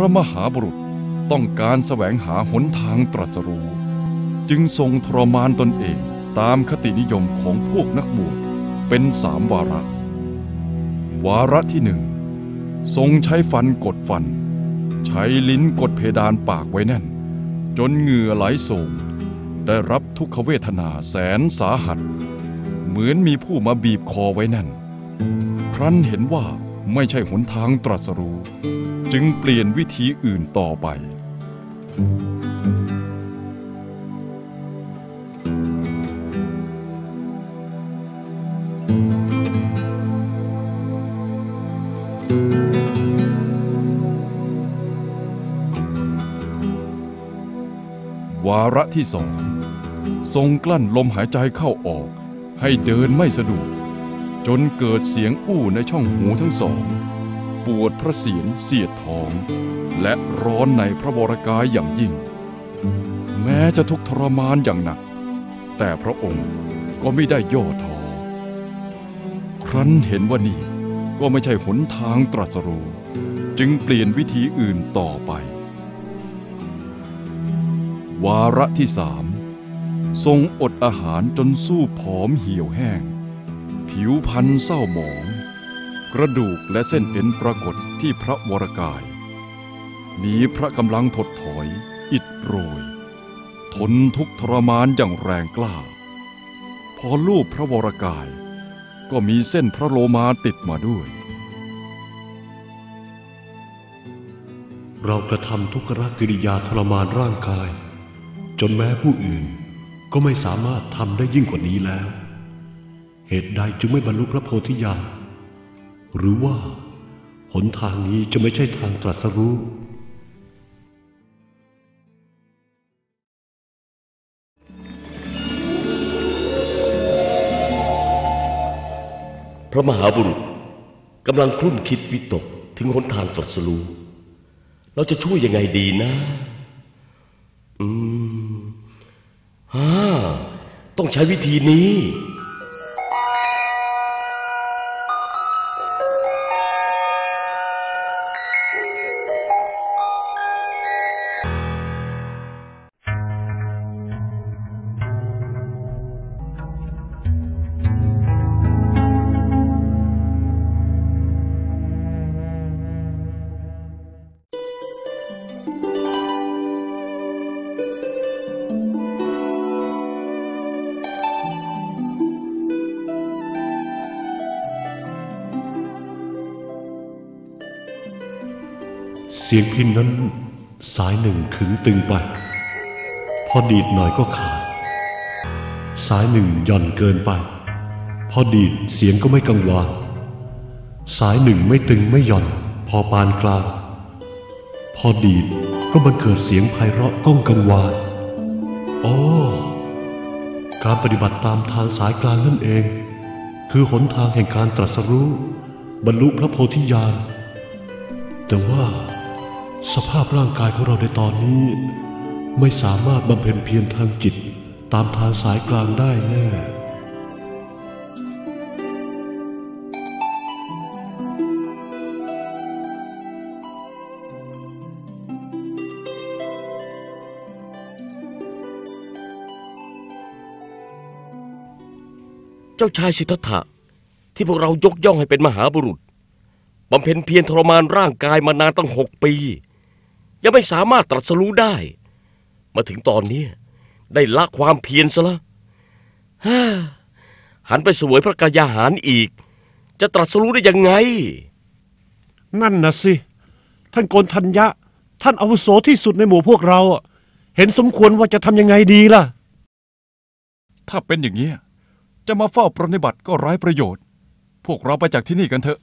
ระมหาบุรุษต้องการแสวงหาหนทางตรัสรู้ จึงทรงทรมานตนเองตามคตินิยมของพวกนักบวชเป็นสามวาระ วาระที่หนึ่งทรงใช้ฟันกดฟัน ใช้ลิ้นกดเพดานปากไว้แน่น จนเหงื่อไหลโสมได้รับทุกขเวทนาแสนสาหัส เหมือนมีผู้มาบีบคอไว้แน่น ครั้นเห็นว่าไม่ใช่หนทางตรัสรู้ จึงเปลี่ยนวิธีอื่นต่อไป วาระที่สองทรงกลั้นลมหายใจเข้าออก ให้เดินไม่สะดวกจนเกิดเสียงอู้ในช่องหูทั้งสอง ปวดพระเศียรเสียดท้อง และร้อนในพระวรกายอย่างยิ่ง แม้จะทุกข์ทรมานอย่างหนัก แต่พระองค์ก็ไม่ได้ย่อท้อครั้นเห็นว่านี่ก็ไม่ใช่หนทางตรัสรู้จึงเปลี่ยนวิธีอื่นต่อไป วาระที่สามทรงอดอาหารจนสู้ผอมเหี่ยวแห้ง ผิวพรรณเศร้าหมอง กระดูกและเส้นเอ็นปรากฏที่พระวรกาย มีพระกำลังถดถอย อิดโรย ทนทุกทรมานอย่างแรงกล้า พอลูบพระวรกาย ก็มีเส้นพระโลมาติดมาด้วย เรากระทำทุกขกิริยาทรมานร่างกาย จนแม้ผู้อื่นก็ไม่สามารถทำได้ยิ่งกว่านี้แล้ว เหตุใดจึงไม่บรรลุพระโพธิญาณ หรือว่า หนทางนี้จะไม่ใช่ทางตรัสรู้ พระมหาบุรุษกำลังคลุ่นคิดวิตกถึงหนทางตรัสรู้ เราจะช่วยยังไงดีนะ อืมฮ่าต้องใช้วิธีนี้ เสียงพินนั้นสายหนึ่งขึงตึงไป พอดีดหน่อยก็ขาด สายหนึ่งหย่อนเกินไป พอดีดเสียงก็ไม่กังวานสายหนึ่งไม่ตึงไม่หย่อน พอปานกลาง พอดีดก็บันเกิดเสียงไพเราะก้องกังวานอ๋อการปฏิบัติตามทางสายกลางนั่นเอง คือหนทางแห่งการตรัสรู้ บรรลุพระโพธิญาณแต่ว่า สภาพร่างกายของเราในตอนนี้ ไม่สามารถบำเพ็ญเพียรทางจิตตามทางสายกลางได้แน่เจ้าชายสิทธัตถะที่พวกเรายกย่องให้เป็นมหาบุรุษบำเพ็ญเพียรทรมานร่างกายมานานตั้งหกปี ยังไม่สามารถตรัสรู้ได้ มาถึงตอนนี้ได้ละความเพียรซะละฮ่าหันไปเสวยพระกายาหารอีก จะตรัสรู้ได้ยังไง นั่นนะสิ ท่านโกนทัญญะ ท่านอาวุโสที่สุดในหมู่พวกเราอะเห็นสมควรว่าจะทำยังไงดีล่ะ ถ้าเป็นอย่างนี้ยจะมาเฝ้าปรนนิบัติก็ไร้ประโยชน์ พวกเราไปจากที่นี่กันเถอะ